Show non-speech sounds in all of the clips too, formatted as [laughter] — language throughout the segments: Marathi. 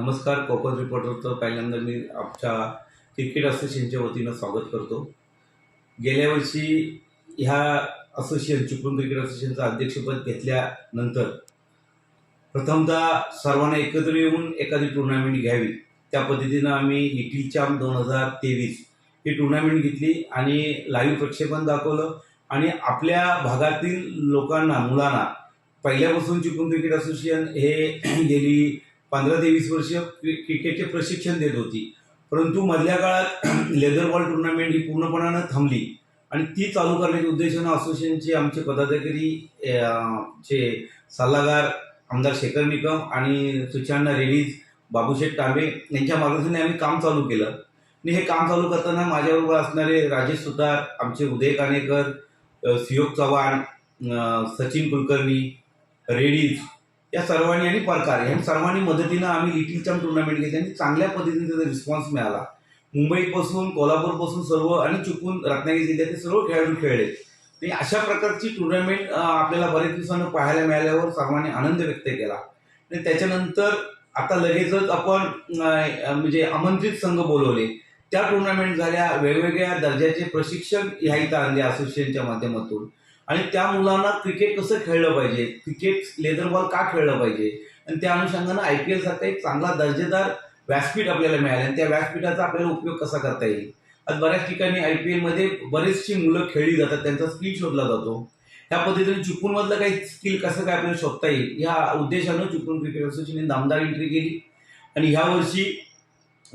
नमस्कार कोकण रिपोर्टरचं पहिल्यांदा मी आमच्या क्रिकेट असोसिएशनच्या वतीनं स्वागत करतो. गेल्या वर्षी ह्या असोसिएशन चिपळूण क्रिकेट असोसिएशनचं अध्यक्षपद घेतल्यानंतर प्रथमतः सर्वांना एकत्र येऊन एखादी टुर्नामेंट घ्यावी. त्या पद्धतीनं आम्ही लिटिल चॅम्प दोन हजार तेवीस ही टुर्नामेंट घेतली आणि लाईव्ह प्रक्षेपण दाखवलं आणि आपल्या भागातील लोकांना मुलांना पहिल्यापासून चिपळूण क्रिकेट असोसिएशन हे [clears throat] गेली पंधरा ते वीस वर्ष क्रिकेटचे प्रशिक्षण देत होती. परंतु मधल्या काळात लेदर बॉल टुर्नामेंट ही पूर्णपणानं थांबली. आणि ती चालू करण्याच्या उद्देशानं असोसिएशनचे आमचे पदाधिकारी चे सल्लागार आमदार शेखर निकम आणि सुचांना रेडीज बाबूशेठ तांबे यांच्या मार्गदर्शनाने आम्ही काम चालू केलं. आणि हे काम चालू करताना माझ्याबरोबर असणारे राजेश सुतार आमचे उदय कानेकर सुयोग चव्हाण सचिन कुलकर्णी रेडीज या सर्वांनी आणि परकार. या सर्वांनी मदतीनं आम्ही लिटिल चॅम्प टुर्नामेंट घेतली आणि चांगल्या पद्धतीने त्याचा रिस्पॉन्स मिळाला. मुंबईपासून कोल्हापूरपासून सर्व आणि चुकून रत्नागिरी जिल्ह्यातील सर्व खेळाडू खेळले. आणि अशा प्रकारची टुर्नामेंट आपल्याला बरेच दिवसानं पाहायला मिळाल्यावर सर्वांनी आनंद व्यक्त केला. आणि त्याच्यानंतर आता लगेचच आपण म्हणजे आमंत्रित संघ बोलवले. त्या टुर्नामेंट झाल्या वेगवेगळ्या दर्जाचे प्रशिक्षक ह्या इथं आणले असोसिएशनच्या माध्यमातून. आणि त्या मुलांना क्रिकेट कसं खेळलं पाहिजे? क्रिकेट लेदर बॉल का खेळलं पाहिजे? आणि त्या अनुषंगानं आय पी एलसारखा एक चांगला दर्जेदार व्यासपीठ आपल्याला मिळालं आणि त्या व्यासपीठाचा आपल्याला उपयोग कसा करता येईल? आज बऱ्याच ठिकाणी आय पी एलमध्ये बरेचशी मुलं खेळली जातात त्यांचा स्किल शोधला जातो. त्या पद्धतीने चुकूनमधलं काही स्किल कसं काय आपल्याला शोधता येईल? या उद्देशानं चुकून क्रिकेट असोसिएशनने नामदार एंट्री केली. आणि ह्या वर्षी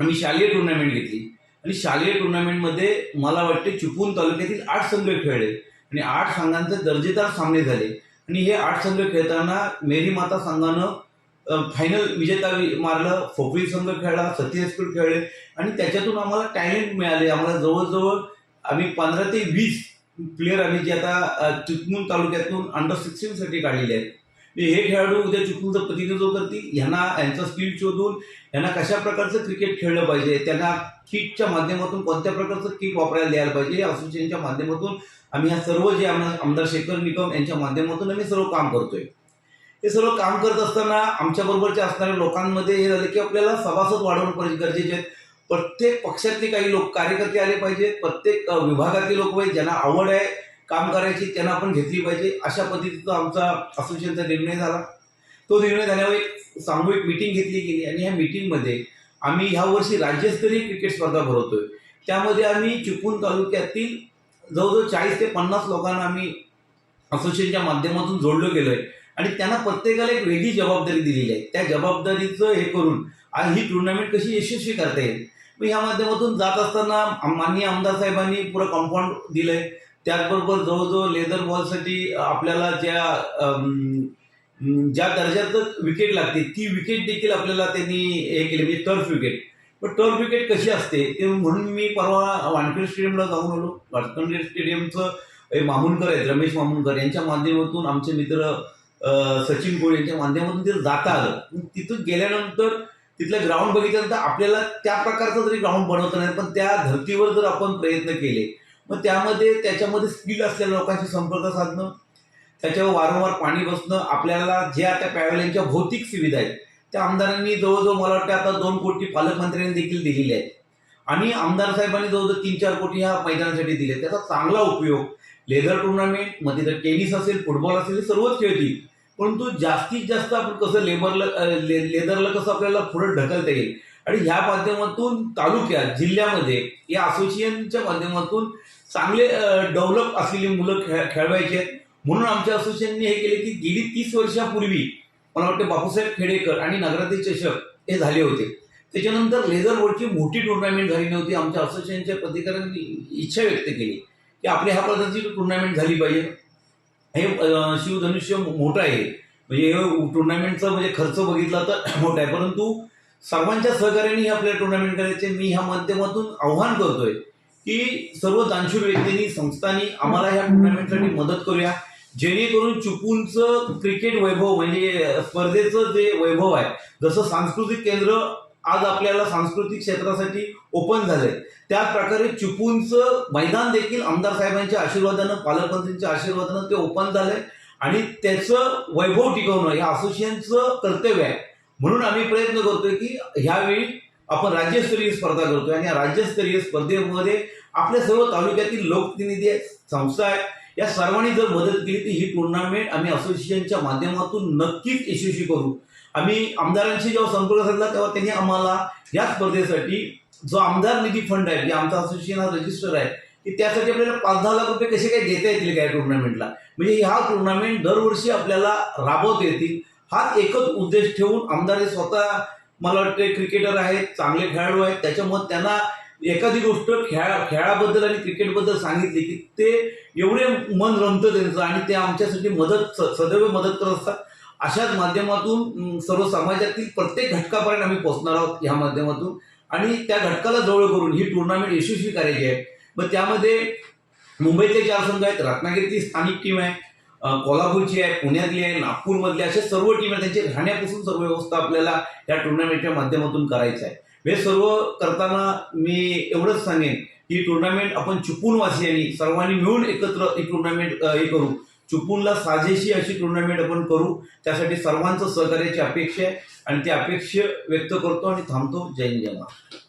आम्ही शालेय टुर्नामेंट घेतली. आणि शालेय टुर्नामेंटमध्ये मला वाटते चुकून तालुक्यातील आठ संघ खेळले. आणि आठ संघांचे दर्जेदार सामने झाले. आणि हे आठ संघ खेळताना मेरी माता संघानं फायनल विजेता मारलं फोपळी संघ खेळला सती स्कूल खेळले. आणि त्याच्यातून आम्हाला टॅलेंट मिळाले. आम्हाला जवळजवळ आम्ही पंधरा ते वीस प्लेयर आम्ही जे आता अ, तालुक्यातून अंडर सिक्स्टीनसाठी काढलेले आहेत. हे खेळाडू उद्या चिपळूणचं प्रतिनिधित्व करतील. ह्यांना यांचं स्किल शोधून यांना कशा प्रकारचं क्रिकेट खेळलं पाहिजे? त्यांना किटच्या माध्यमातून कोणत्या प्रकारचं किट वापरायला द्यायला पाहिजे? या असोसिएशनच्या माध्यमातून आम्ही ह्या सर्व जे आमदार आमदार शेखर निकम यांच्या माध्यमातून आम्ही सर्व काम करतोय. हे सर्व काम करत असताना आमच्याबरोबरच्या असणाऱ्या लोकांमध्ये हे झालं की आपल्याला सभासद वाढवणं पाहिजे गरजेचे आहेत. प्रत्येक पक्षातले काही लोक कार्यकर्ते आले पाहिजेत. प्रत्येक विभागातले लोक पाहिजे ज्यांना आवड आहे काम करायची त्यांना आपण घेतली पाहिजे. अशा पद्धतीचा आमचा असोसिएशनचा निर्णय झाला. तो निर्णय झाल्यावर एक सामूहिक मिटिंग घेतली गेली आणि ह्या मिटिंगमध्ये आम्ही ह्या वर्षी राज्यस्तरीय क्रिकेट स्पर्धा भरवतोय. त्यामध्ये आम्ही चिपळूण तालुक्यातील जवळजवळ चाळीस ते पन्नास लोकांना आम्ही असोसिएशनच्या माध्यमातून जोडलं गेलोय. आणि त्यांना प्रत्येकाला एक वेगळी जबाबदारी दिलेली आहे. त्या जबाबदारीचं हे करून आज ही टुर्नामेंट कशी यशस्वी करता येईल? मग ह्या माध्यमातून जात असताना माननीय आमदार साहेबांनी पुरं कॉम्पाऊंड दिलंय. त्याचबरोबर जवळजवळ लेदर बॉलसाठी आपल्याला ज्या ज्या दर्जाचं विकेट लागते ती विकेट देखील आपल्याला त्यांनी हे केली म्हणजे टर्फ विकेट पण टर्फ विकेट कशी असते? ते म्हणून मी परवा वानखेडे स्टेडियमला जाऊन आलो. वाटखंडे स्टेडियमचं हे आहेत रमेश मामुणकर यांच्या माध्यमातून आमचे मित्र सचिन कोळी यांच्या माध्यमातून तिथं जाता आलं. तिथून गेल्यानंतर तिथलं ग्राउंड बघितल्यानंतर आपल्याला त्या प्रकारचं जरी ग्राउंड बनवता नाही पण त्या धर्तीवर जर आपण प्रयत्न केले मग त्यामध्ये त्याच्यामध्ये स्किल असलेल्या लोकांशी संपर्क साधणं त्याच्यावर वारंवार पाणी बसणं आपल्याला ज्या त्या पॅव्हलियनच्या भौतिक सुविधा आहेत त्या आमदारांनी जवळजवळ मला वाटतं आता दोन कोटी पालकमंत्र्यांनी देखील दिलेले आहेत. आणि आमदार साहेबांनी जवळजवळ तीन चार कोटी ह्या मैदानासाठी दिले त्याचा चांगला उपयोग लेझर टुर्नामेंटमध्ये जर टेनिस असेल फुटबॉल असेल सर्वच खेळतील. परंतु जास्तीत जास्त आपण कसं लेबरला ले, लेदरला कसं आपल्याला पुढे ढकलता येईल? आणि ह्या माध्यमातून तालुक्यात जिल्ह्यामध्ये या असोसिएशनच्या माध्यमातून चांगले डेव्हलप असलेली मुलं खेळ खेळवायची आहेत. म्हणून आमच्या असोसिएशनने हे केले की गेली तीस वर्षापूर्वी मला वाटतं बापूसाहेब खेडेकर आणि नगरातील चषक हे झाले होते. त्याच्यानंतर लेझर बोर्डची मोठी टुर्नामेंट झाली नव्हती. आमच्या असोसिएशनच्या प्रतिकारांनी इच्छा व्यक्त केली की आपल्या ह्या पद्धतीची टुर्नामेंट झाली पाहिजे. हे शिवधनुष्य मोठं आहे. म्हणजे हे टुर्नामेंटचा म्हणजे खर्च बघितला तर [clears throat] मोठा आहे. परंतु सर्वांच्या सहकार्याने आपल्या आपल्याला टुर्नामेंट करायचे. मी ह्या माध्यमातून आव्हान करतोय की सर्व दानशूर व्यक्तींनी संस्थांनी आम्हाला ह्या टुर्नामेंटसाठी मदत करूया. जेणेकरून चुकूनचं क्रिकेट वैभव म्हणजे स्पर्धेचं जे वैभव आहे जसं सांस्कृतिक केंद्र आज आपल्याला सांस्कृतिक क्षेत्रासाठी ओपन झालंय त्याच प्रकारे चिपळूणचं मैदान देखील आमदार साहेबांच्या आशीर्वादानं पालकमंत्र्यांच्या आशीर्वादानं ते ओपन झालंय. आणि त्याचं वैभव टिकवणं या असोसिएशनचं कर्तव्य आहे. म्हणून आम्ही प्रयत्न करतोय की ह्यावेळी आपण राज्यस्तरीय स्पर्धा करतोय. आणि या राज्यस्तरीय स्पर्धेमध्ये आपल्या सर्व तालुक्यातील लोकप्रतिनिधी आहेत संस्था आहेत या सर्वांनी जर मदत केली तर ही टुर्नामेंट आम्ही असोसिएशनच्या माध्यमातून नक्कीच यशस्वी करू. आम्ही आमदारांशी जेव्हा संपर्क साधला तेव्हा त्यांनी आम्हाला या स्पर्धेसाठी जो आमदार निधी फंड आहे जे आमचा असोसिएशन हा रजिस्टर आहे की त्यासाठी आपल्याला पाच दहा लाख रुपये कसे काय घेता येतील काय टुर्नामेंटला म्हणजे हा टुर्नामेंट दरवर्षी आपल्याला राबवता येतील. हाच एकच उद्देश ठेवून आमदार हे स्वतः मला वाटते क्रिकेटर आहेत चांगले खेळाडू आहेत त्याच्यामुळे त्यांना एखादी गोष्ट खेळा खेळाबद्दल आणि क्रिकेटबद्दल सांगितली की ते एवढे मन रमतं त्यांचं आणि ते आमच्यासाठी मदत स- सदैव मदत करत असतात. अशाच माध्यमातून सर्व समाजातील प्रत्येक घटकापर्यंत आम्ही पोहोचणार आहोत ह्या माध्यमातून. आणि त्या घटकाला जवळ करून ही टुर्नामेंट यशस्वी करायची आहे. मग त्यामध्ये मुंबईतले चार संघ आहेत रत्नागिरीची स्थानिक टीम आहे कोल्हापूरची आहे पुण्यातली आहे नागपूरमधली अशा सर्व टीम आहे त्यांची राहण्यापासून सर्व व्यवस्था आपल्याला या टुर्नामेंटच्या माध्यमातून करायचं आहे. हे सर्व करताना मी एवढंच सांगेन ही टुर्नामेंट आपण चुकून वासियांनी सर्वांनी मिळून एकत्र ही टुर्नामेंट हे करू. चुकूनला साजेशी अशी टुर्नामेंट आपण करू. त्यासाठी सर्वांचं सहकार्याची अपेक्षा आहे आणि ती अपेक्षा व्यक्त करतो आणि थांबतो. जय हिंद जय